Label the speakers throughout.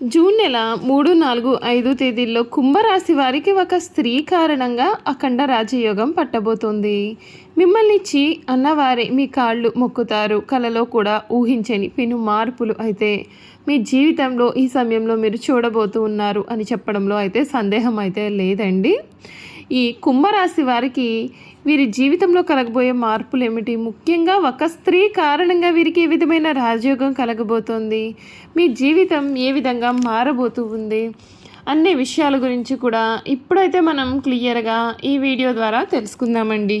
Speaker 1: June నెల మూడు నాలుగు ఐదు తేదీల్లో కుంభరాశి వారికి ఒక స్త్రీ కారణంగా అఖండ రాజయోగం పట్టబోతోంది. మిమ్మల్ని ఇచ్చి అన్నవారే మీ కాళ్ళు మొక్కుతారు. కలలో కూడా ఊహించని పెను మార్పులు అయితే మీ జీవితంలో ఈ సమయంలో మీరు చూడబోతూ ఉన్నారు అని చెప్పడంలో అయితే సందేహం అయితే లేదండి. ఈ కుంభరాశి వారికి వీరి జీవితంలో కలగబోయే మార్పులు ఏమిటి ముఖ్యంగా ఒక స్త్రీ కారణంగా వీరికి ఏ విధమైన రాజయోగం కలగబోతోంది? మీ జీవితం ఏ విధంగా మారబోతూ ఉంది? అన్ని విషయాల గురించి కూడా ఇప్పుడైతే మనం క్లియర్గా ఈ వీడియో ద్వారా తెలుసుకుందామండి.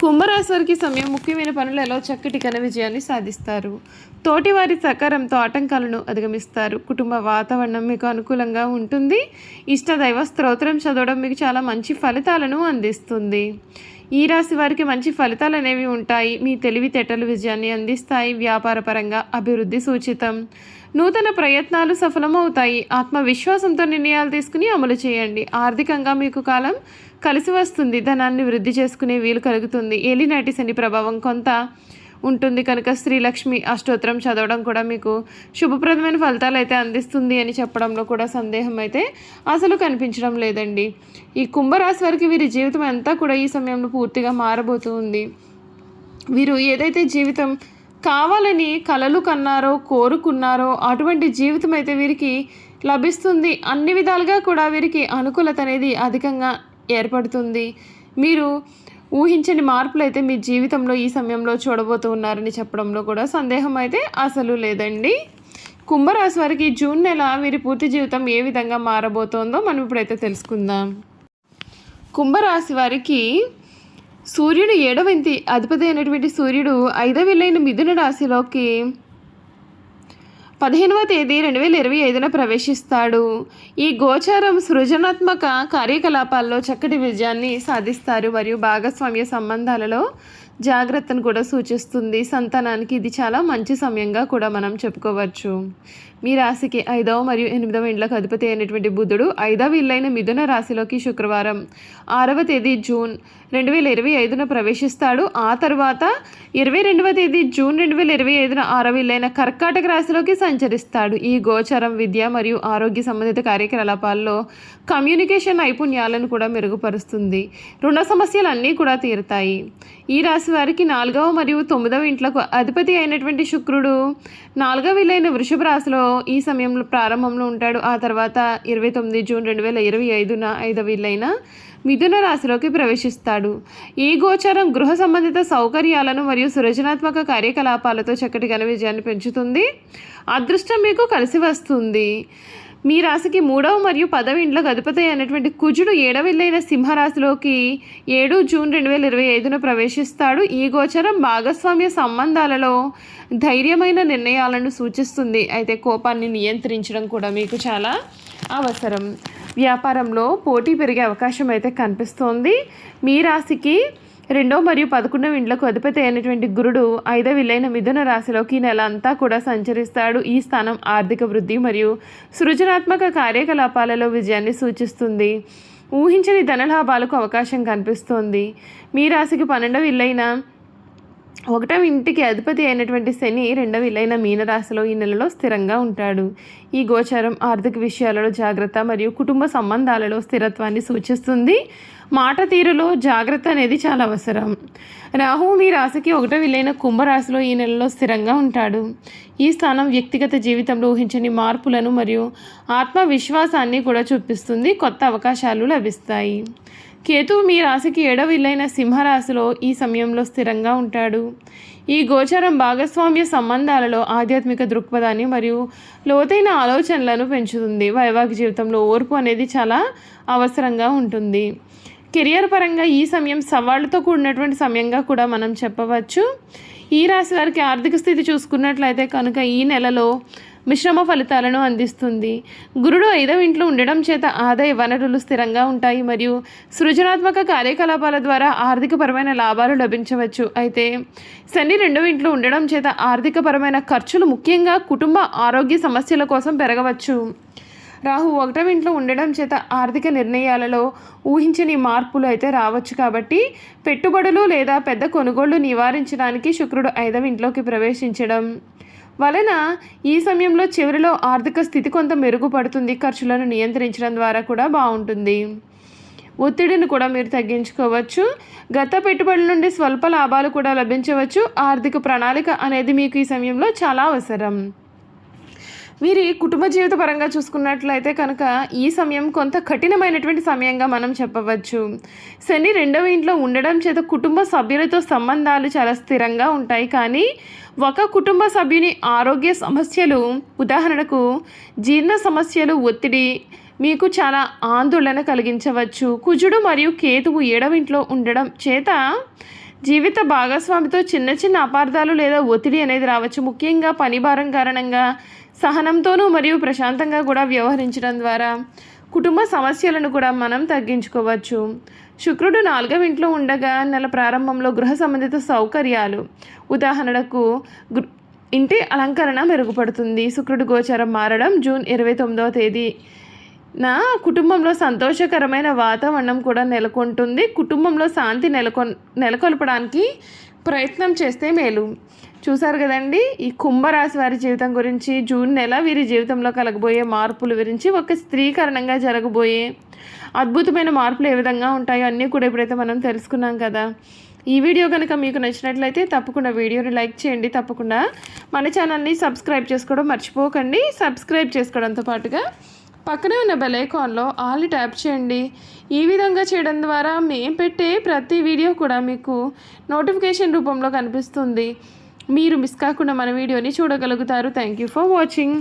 Speaker 1: కుంభరాశి వారికి సమయం ముఖ్యమైన పనులలో చక్కటి ఘన విజయాన్ని సాధిస్తారు. తోటివారి సహకారంతో ఆటంకాలను అధిగమిస్తారు. కుటుంబ వాతావరణం మీకు అనుకూలంగా ఉంటుంది. ఇష్టదైవ స్తోత్రం చదవడం మీకు చాలా మంచి ఫలితాలను అందిస్తుంది. ఈ రాశి వారికి మంచి ఫలితాలు అనేవి ఉంటాయి. మీ తెలివితేటలు విజయాన్ని అందిస్తాయి. వ్యాపారపరంగా అభివృద్ధి సూచితం. నూతన ప్రయత్నాలు సఫలమవుతాయి. ఆత్మవిశ్వాసంతో నిర్ణయాలు తీసుకుని అమలు చేయండి. ఆర్థికంగా మీకు కాలం కలిసి వస్తుంది. ధనాన్ని వృద్ధి చేసుకునే వీలు కలుగుతుంది. ఏలినాటి శని ప్రభావం కొంత ఉంటుంది. కనుక శ్రీలక్ష్మి అష్టోత్తరం చదవడం కూడా మీకు శుభప్రదమైన ఫలితాలు అయితే అందిస్తుంది అని చెప్పడంలో కూడా సందేహం అయితే అసలు కనిపించడం లేదండి. ఈ కుంభరాశి వారికి వీరి జీవితం అంతా కూడా ఈ సమయంలో పూర్తిగా మారబోతుంది వీరు ఏదైతే జీవితం కావాలని కలలు కన్నారో కోరుకున్నారో అటువంటి జీవితం అయితే వీరికి లభిస్తుంది. అన్ని విధాలుగా కూడా వీరికి అనుకూలత అనేది అధికంగా ఏర్పడుతుంది. మీరు ఊహించని మార్పులు అయితే మీ జీవితంలో ఈ సమయంలో చూడబోతూ ఉన్నారని చెప్పడంలో కూడా సందేహం అయితే అసలు లేదండి. కుంభరాశి వారికి జూన్ నెల వీరి పూర్తి జీవితం ఏ విధంగా మారబోతోందో మనం ఇప్పుడైతే తెలుసుకుందాం. కుంభరాశి వారికి సూర్యుడు ఏడవ ఇంటి అధిపతి అయినటువంటి సూర్యుడు ఐదవ ఇల్లైన మిథున రాశిలోకి పదిహేనవ తేదీ రెండు వేల ఇరవై ఐదున ప్రవేశిస్తాడు. ఈ గోచారం సృజనాత్మక కార్యకలాపాల్లో చక్కటి విజయాన్ని సాధిస్తారు. మరియు భాగస్వామ్య సంబంధాలలో జాగ్రత్తను కూడా సూచిస్తుంది. సంతానానికి ఇది చాలా మంచి సమయంగా కూడా మనం చెప్పుకోవచ్చు. మీ రాశికి ఐదవ మరియు ఎనిమిదవ ఇండ్లకు అధిపతి అయినటువంటి బుధుడు ఐదవ ఇల్లైన మిథున రాశిలోకి శుక్రవారం ఆరవ తేదీ జూన్ రెండు వేల ఇరవై ఐదున ప్రవేశిస్తాడు. ఆ తర్వాత ఇరవై రెండవ తేదీ జూన్ రెండు వేల ఇరవై ఐదున ఆరవ ఇల్లైన కర్కాటక రాశిలోకి సంచరిస్తాడు. ఈ గోచరం విద్య మరియు ఆరోగ్య సంబంధిత కార్యకలాపాల్లో కమ్యూనికేషన్ నైపుణ్యాలను కూడా మెరుగుపరుస్తుంది. రుణ సమస్యలు అన్నీ కూడా తీరుతాయి. ఈ రాశి వారికి నాలుగవ మరియు తొమ్మిదవ ఇంట్లకు అధిపతి అయినటువంటి శుక్రుడు నాలుగవ ఇల్లైన వృషభ రాశిలో ఈ సమయంలో ప్రారంభంలో ఉంటాడు. ఆ తర్వాత ఇరవై తొమ్మిది జూన్ రెండు వేల ఇరవై ఐదున ఐదవ ఇల్లైన మిథున రాశిలోకి ప్రవేశిస్తాడు. ఈ గోచరం గృహ సంబంధిత సౌకర్యాలను మరియు సృజనాత్మక కార్యకలాపాలతో చక్కటి ఘన విజయాన్ని పెంచుతుంది. అదృష్టం మీకు కలిసి వస్తుంది. మీ రాశికి మూడవ మరియు పదవ ఇంట్లో అధిపతి అయినటువంటి కుజుడు ఏడవ ఇల్లైన సింహరాశిలోకి ఏడు జూన్ రెండు వేల ఇరవై ఐదున ప్రవేశిస్తాడు. ఈ గోచరం భాగస్వామ్య సంబంధాలలో ధైర్యమైన నిర్ణయాలను సూచిస్తుంది. అయితే కోపాన్ని నియంత్రించడం కూడా మీకు చాలా అవసరం. వ్యాపారంలో పోటీ పెరిగే అవకాశం అయితే కనిపిస్తోంది. మీ రాశికి రెండో మరియు పదకొండవ ఇండ్లకు అధిపతి అయినటువంటి గురుడు ఐదవ ఇల్లైన మిథున రాశిలోకి నెల అంతా కూడా సంచరిస్తాడు. ఈ స్థానం ఆర్థిక వృద్ధి మరియు సృజనాత్మక కార్యకలాపాలలో విజయాన్ని సూచిస్తుంది. ఊహించని ధనలాభాలకు అవకాశం కనిపిస్తోంది. మీ రాశికి పన్నెండవ ఇల్లైన ఒకటవ ఇంటికి అధిపతి అయినటువంటి శని రెండవ ఇలైన మీనరాశిలో ఈ నెలలో స్థిరంగా ఉంటాడు. ఈ గోచారం ఆర్థిక విషయాలలో జాగ్రత్త మరియు కుటుంబ సంబంధాలలో స్థిరత్వాన్ని సూచిస్తుంది. మాట తీరులో జాగ్రత్త అనేది చాలా అవసరం. రాహు మీ రాశికి ఒకట విలైన కుంభరాశిలో ఈ నెలలో స్థిరంగా ఉంటాడు. ఈ స్థానం వ్యక్తిగత జీవితంలో ఊహించని మార్పులను మరియు ఆత్మవిశ్వాసాన్ని కూడా చూపిస్తుంది. కొత్త అవకాశాలు లభిస్తాయి. కేతువు మీ రాశికి ఏడవ ఇల్లైన సింహరాశిలో ఈ సమయంలో స్థిరంగా ఉంటాడు. ఈ గోచరం భాగస్వామ్య సంబంధాలలో ఆధ్యాత్మిక దృక్పథాన్ని మరియు లోతైన ఆలోచనలను పెంచుతుంది. వైవాహిక జీవితంలో ఓర్పు అనేది చాలా అవసరంగా ఉంటుంది. కెరియర్ పరంగా ఈ సమయం సవాళ్ళతో కూడినటువంటి సమయంగా కూడా మనం చెప్పవచ్చు. ఈ రాశి వారికి ఆర్థిక స్థితి చూసుకున్నట్లయితే కనుక ఈ నెలలో మిశ్రమ ఫలితాలను అందిస్తుంది. గురుడు ఐదవ ఇంట్లో ఉండడం చేత ఆదాయ వనరులు స్థిరంగా ఉంటాయి మరియు సృజనాత్మక కార్యకలాపాల ద్వారా ఆర్థికపరమైన లాభాలు లభించవచ్చు. అయితే శని రెండవ ఇంట్లో ఉండడం చేత ఆర్థికపరమైన ఖర్చులు ముఖ్యంగా కుటుంబ ఆరోగ్య సమస్యల కోసం పెరగవచ్చు. రాహు ఒకటవ ఇంట్లో ఉండడం చేత ఆర్థిక నిర్ణయాలలో ఊహించని మార్పులు అయితే రావచ్చు కాబట్టి పెట్టుబడులు లేదా పెద్ద కొనుగోళ్ళు నివారించడానికి శుక్రుడు ఐదవ ఇంట్లోకి ప్రవేశించడం. వలన ఈ సమయంలో చివరిలో ఆర్థిక స్థితి కొంత మెరుగుపడుతుంది. ఖర్చులను నియంత్రించడం ద్వారా కూడా బాగుంటుంది. ఒత్తిడిని కూడా మీరు తగ్గించుకోవచ్చు. గత పెట్టుబడుల నుండి స్వల్ప లాభాలు కూడా లభించవచ్చు. ఆర్థిక ప్రణాళిక అనేది మీకు ఈ సమయంలో చాలా అవసరం. వీరి కుటుంబ జీవిత పరంగా చూసుకున్నట్లయితే కనుక ఈ సమయం కొంత కఠినమైనటువంటి సమయంగా మనం చెప్పవచ్చు. శని రెండవ ఇంట్లో ఉండడం చేత కుటుంబ సభ్యులతో సంబంధాలు చాలా స్థిరంగా ఉంటాయి. కానీ ఒక కుటుంబ సభ్యుని ఆరోగ్య సమస్యలు ఉదాహరణకు జీర్ణ సమస్యలు ఒత్తిడి మీకు చాలా ఆందోళన కలిగించవచ్చు. కుజుడు మరియు కేతువు ఏడవింట్లో ఉండడం చేత జీవిత భాగస్వామితో చిన్న చిన్న అపార్థాలు లేదా ఒత్తిడి అనేది రావచ్చు. ముఖ్యంగా పని భారం కారణంగా సహనంతోనూ మరియు ప్రశాంతంగా కూడా వ్యవహరించడం ద్వారా కుటుంబ సమస్యలను కూడా మనం తగ్గించుకోవచ్చు. శుక్రుడు నాలుగవ ఇంట్లో ఉండగా నెల ప్రారంభంలో గృహ సంబంధిత సౌకర్యాలు. ఉదాహరణకు గృ ఇంటి అలంకరణ మెరుగుపడుతుంది. శుక్రుడు గోచరం మారడం జూన్ ఇరవై తొమ్మిదవ తేదీ నా కుటుంబంలో సంతోషకరమైన వాతావరణం కూడా నెలకొంటుంది. కుటుంబంలో శాంతి నెలకొ నెలకొల్పడానికి ప్రయత్నం చేస్తే మేలు. చూసారు కదండి? ఈ కుంభరాశి వారి జీవితం గురించి జూన్ నెల వీరి జీవితంలో కలగబోయే మార్పుల గురించి ఒక స్త్రీ కారణంగా జరగబోయే అద్భుతమైన మార్పులు ఏ విధంగా ఉంటాయో అన్నీ కూడా ఇప్పుడైతే మనం తెలుసుకున్నాం కదా. ఈ వీడియో కనుక మీకు నచ్చినట్లయితే తప్పకుండా వీడియోని లైక్ చేయండి. తప్పకుండా మన ఛానల్ని సబ్స్క్రైబ్ చేసుకోవడం మర్చిపోకండి. సబ్స్క్రైబ్ చేసుకోవడంతో పాటుగా పక్కనే ఉన్న బెల్ ఐకాన్లో ఆల్ ట్యాప్ చేయండి. ఈ విధంగా చేయడం ద్వారా మేము పెట్టే ప్రతి వీడియో కూడా మీకు నోటిఫికేషన్ రూపంలో కనిపిస్తుంది. మీరు మిస్ కాకుండా మన వీడియోని చూడగలుగుతారు. Thank you for watching